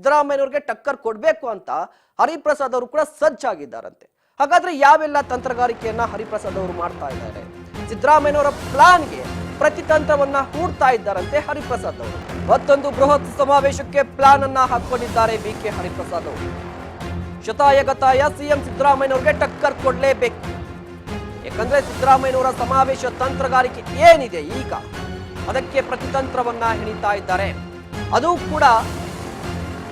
ಸಿದ್ದರಾಮಯ್ಯನವ್ರಿಗೆ ಟಕ್ಕರ್ ಕೊಡಬೇಕು ಅಂತ ಹರಿಪ್ರಸಾದ್ ಅವರು ಕೂಡ ಸಜ್ಜಾಗಿದ್ದಾರಂತೆ. ಹಾಗಾದ್ರೆ ಯಾವೆಲ್ಲ ತಂತ್ರಗಾರಿಕೆಯನ್ನ ಹರಿಪ್ರಸಾದ್ ಅವರು ಮಾಡ್ತಾ ಇದ್ದಾರೆ? ಸಿದ್ದರಾಮಯ್ಯನವರ ಪ್ಲಾನ್ಗೆ ಪ್ರತಿತಂತ್ರವನ್ನ ಹೂಡ್ತಾ ಇದ್ದಾರಂತೆ ಹರಿಪ್ರಸಾದ್ ಅವರು. ಮತ್ತೊಂದು ಬೃಹತ್ ಸಮಾವೇಶಕ್ಕೆ ಪ್ಲಾನ್ ಅನ್ನ ಹಾಕೊಂಡಿದ್ದಾರೆ ಬಿ ಕೆ ಹರಿಪ್ರಸಾದ್ ಅವರು. ಶತಾಯಗತಾಯ ಸಿಎಂ ಸಿದ್ದರಾಮಯ್ಯನವ್ರಿಗೆ ಟಕ್ಕರ್ ಕೊಡಲೇಬೇಕು. ಯಾಕಂದ್ರೆ ಸಿದ್ದರಾಮಯ್ಯನವರ ಸಮಾವೇಶ ತಂತ್ರಗಾರಿಕೆ ಏನಿದೆ ಈಗ? ಅದಕ್ಕೆ ಪ್ರತಿತಂತ್ರವನ್ನ ಹೆಣಿತಾ ಇದ್ದಾರೆ. ಅದು ಕೂಡ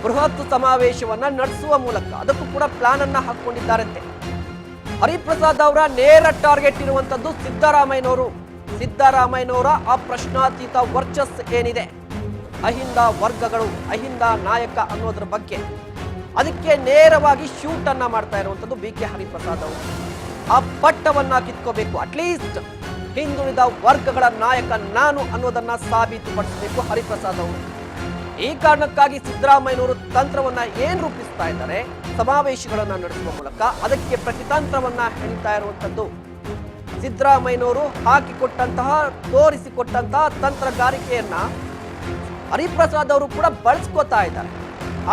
ಬೃಹತ್ ಸಮಾವೇಶವನ್ನ ನಡೆಸುವ ಮೂಲಕ ಅದಕ್ಕೂ ಕೂಡ ಪ್ಲಾನ್ ಅನ್ನ ಹಾಕೊಂಡಿದ್ದಾರಂತೆ ಹರಿಪ್ರಸಾದ್ ಅವರ ನೇರ ಟಾರ್ಗೆಟ್ ಇರುವಂತದ್ದು ಸಿದ್ದರಾಮಯ್ಯನವರು. ಸಿದ್ದರಾಮಯ್ಯನವರ ಆ ಪ್ರಶ್ನಾತೀತ ವರ್ಚಸ್ ಏನಿದೆ? ಅಹಿಂದ ವರ್ಗಗಳು, ಅಹಿಂದ ನಾಯಕ ಅನ್ನೋದ್ರ ಬಗ್ಗೆ. ಅದಕ್ಕೆ ನೇರವಾಗಿ ಶೂಟ್ ಅನ್ನ ಮಾಡ್ತಾ ಇರುವಂತದ್ದು ಬಿ ಕೆ ಹರಿಪ್ರಸಾದ್ ಅವರು. ಆ ಪಟ್ಟವನ್ನ ಕಿತ್ಕೋಬೇಕು ಅಟ್ಲೀಸ್ಟ್ ಹಿಂದುಳಿದ ವರ್ಗಗಳ ನಾಯಕ ನಾನು ಅನ್ನೋದನ್ನ ಸಾಬೀತುಪಡಿಸಬೇಕು ಹರಿಪ್ರಸಾದ್ ಅವರು. ಈ ಕಾರಣಕ್ಕಾಗಿ ಸಿದ್ದರಾಮಯ್ಯನವರು ತಂತ್ರವನ್ನ ಏನ್ ರೂಪಿಸ್ತಾ ಇದ್ದಾರೆ, ಸಮಾವೇಶಗಳನ್ನ ನಡೆಸುವ ಮೂಲಕ ಅದಕ್ಕೆ ಪ್ರತಿತಂತ್ರವನ್ನ ಹೇಳ್ತಾ ಇರುವಂತದ್ದು ಸಿದ್ದರಾಮಯ್ಯನವರು ಹಾಕಿಕೊಟ್ಟಂತಹ, ತೋರಿಸಿಕೊಟ್ಟಂತಹ ತಂತ್ರಗಾರಿಕೆಯನ್ನ ಹರಿಪ್ರಸಾದ್ ಅವರು ಕೂಡ ಬಳಸ್ಕೋತಾ ಇದ್ದಾರೆ.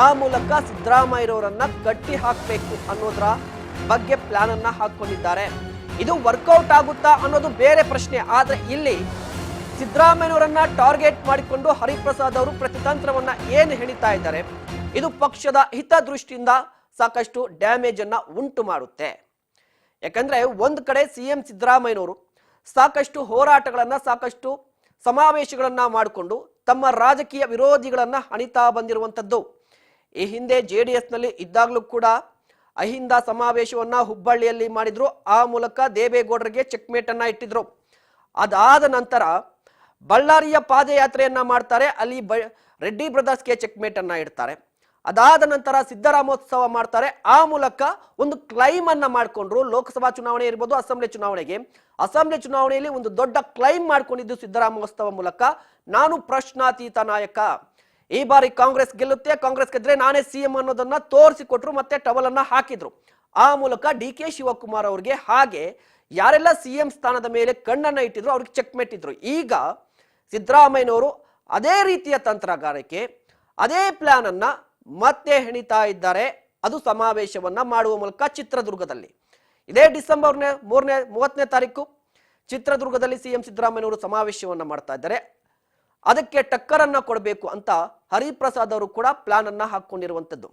ಆ ಮೂಲಕ ಸಿದ್ದರಾಮಯ್ಯರವರನ್ನ ಕಟ್ಟಿ ಹಾಕಬೇಕು ಅನ್ನೋದ್ರ ಬಗ್ಗೆ ಪ್ಲಾನ್ ಅನ್ನ ಹಾಕೊಂಡಿದ್ದಾರೆ. ಇದು ವರ್ಕೌಟ್ ಆಗುತ್ತಾ ಅನ್ನೋದು ಬೇರೆ ಪ್ರಶ್ನೆ. ಆದ್ರೆ ಇಲ್ಲಿ ಸಿದ್ದರಾಮಯ್ಯನವರನ್ನ ಟಾರ್ಗೆಟ್ ಮಾಡಿಕೊಂಡು ಹರಿಪ್ರಸಾದ್ ಅವರು ಪ್ರತಿತಂತ್ರವನ್ನ ಏನು ಹೇಳಿತಾ ಇದ್ದಾರೆ, ಇದು ಪಕ್ಷದ ಹಿತದೃಷ್ಟಿಯಿಂದ ಸಾಕಷ್ಟು ಡ್ಯಾಮೇಜ್ ಅನ್ನ ಉಂಟು ಮಾಡುತ್ತೆ. ಯಾಕಂದ್ರೆ ಒಂದು ಕಡೆ ಸಿಎಂ ಸಿದ್ದರಾಮಯ್ಯನವರು ಸಾಕಷ್ಟು ಹೋರಾಟಗಳನ್ನ, ಸಾಕಷ್ಟು ಸಮಾವೇಶಗಳನ್ನ ಮಾಡಿಕೊಂಡು ತಮ್ಮ ರಾಜಕೀಯ ವಿರೋಧಿಗಳನ್ನ ಹಣಿತಾ ಬಂದಿರುವಂತದ್ದು ಈ ಹಿಂದೆ ಜೆ ಡಿ ನಲ್ಲಿ ಇದ್ದಾಗಲೂ ಕೂಡ ಅಹಿಂದ ಸಮಾವೇಶವನ್ನ ಹುಬ್ಬಳ್ಳಿಯಲ್ಲಿ ಮಾಡಿದ್ರು. ಆ ಮೂಲಕ ದೇವೇಗೌಡರಿಗೆ ಚೆಕ್ಮೇಟ್ ಅನ್ನ ಇಟ್ಟಿದ್ರು. ಅದಾದ ನಂತರ ಬಳ್ಳಾರಿಯ ಪಾದಯಾತ್ರೆಯನ್ನ ಮಾಡ್ತಾರೆ. ಅಲ್ಲಿ ಬ, ರೆಡ್ಡಿ ಬ್ರದರ್ಸ್ಗೆ ಚೆಕ್ಮೇಟ್ ಅನ್ನ ಇಡ್ತಾರೆ. ಅದಾದ ನಂತರ ಸಿದ್ದರಾಮೋತ್ಸವ ಮಾಡ್ತಾರೆ. ಆ ಮೂಲಕ ಒಂದು ಕ್ಲೈಮ್ ಅನ್ನ ಮಾಡ್ಕೊಂಡ್ರು. ಲೋಕಸಭಾ ಚುನಾವಣೆ ಇರ್ಬೋದು, ಅಸೆಂಬ್ಲಿ ಚುನಾವಣೆಗೆ. ಅಸೆಂಬ್ಲಿ ಚುನಾವಣೆಯಲ್ಲಿ ಒಂದು ದೊಡ್ಡ ಕ್ಲೈಮ್ ಮಾಡ್ಕೊಂಡಿದ್ದು ಸಿದ್ದರಾಮೋತ್ಸವ ಮೂಲಕ. ನಾನು ಪ್ರಶ್ನಾತೀತ ನಾಯಕ. ಈ ಬಾರಿ ಕಾಂಗ್ರೆಸ್ ಗೆಲ್ಲುತ್ತೆ. ಕಾಂಗ್ರೆಸ್ ಗೆದ್ರೆ ನಾನೇ ಸಿಎಂ ಅನ್ನೋದನ್ನ ತೋರಿಸಿಕೊಟ್ರು, ಮತ್ತೆ ಟವಲ್ ಅನ್ನ ಹಾಕಿದ್ರು. ಆ ಮೂಲಕ ಡಿ ಕೆ ಶಿವಕುಮಾರ್ ಅವ್ರಿಗೆ ಹಾಗೆ ಯಾರೆಲ್ಲ ಸಿಎಂ ಸ್ಥಾನದ ಮೇಲೆ ಕಣ್ಣನ್ನ ಇಟ್ಟಿದ್ರು, ಅವ್ರಿಗೆ ಚೆಕ್ ಮೆಟ್ಟಿದ್ರು ಈಗ ಸಿದ್ದರಾಮಯ್ಯನವರು ಅದೇ ರೀತಿಯ ತಂತ್ರಗಾರಿಕೆ, ಅದೇ ಪ್ಲಾನ್ ಅನ್ನ ಮತ್ತೆ ಹೆಣಿತಾ ಇದ್ದಾರೆ. ಅದು ಸಮಾವೇಶವನ್ನ ಮಾಡುವ ಮೂಲಕ ಚಿತ್ರದುರ್ಗದಲ್ಲಿ. ಇದೇ ಡಿಸೆಂಬರ್ನೇ ಮೂರನೇ, ಮೂವತ್ತನೇ ತಾರೀಕು ಚಿತ್ರದುರ್ಗದಲ್ಲಿ ಸಿಎಂ ಸಿದ್ದರಾಮಯ್ಯನವರು ಸಮಾವೇಶವನ್ನ ಮಾಡ್ತಾ ಇದ್ದಾರೆ. ಅದಕ್ಕೆ ಟಕ್ಕರನ್ನ ಕೊಡಬೇಕು ಅಂತ ಹರಿಪ್ರಸಾದ್ ಅವರು ಕೂಡ ಪ್ಲಾನ್ ಅನ್ನ ಹಾಕೊಂಡಿರುವಂತದ್ದು.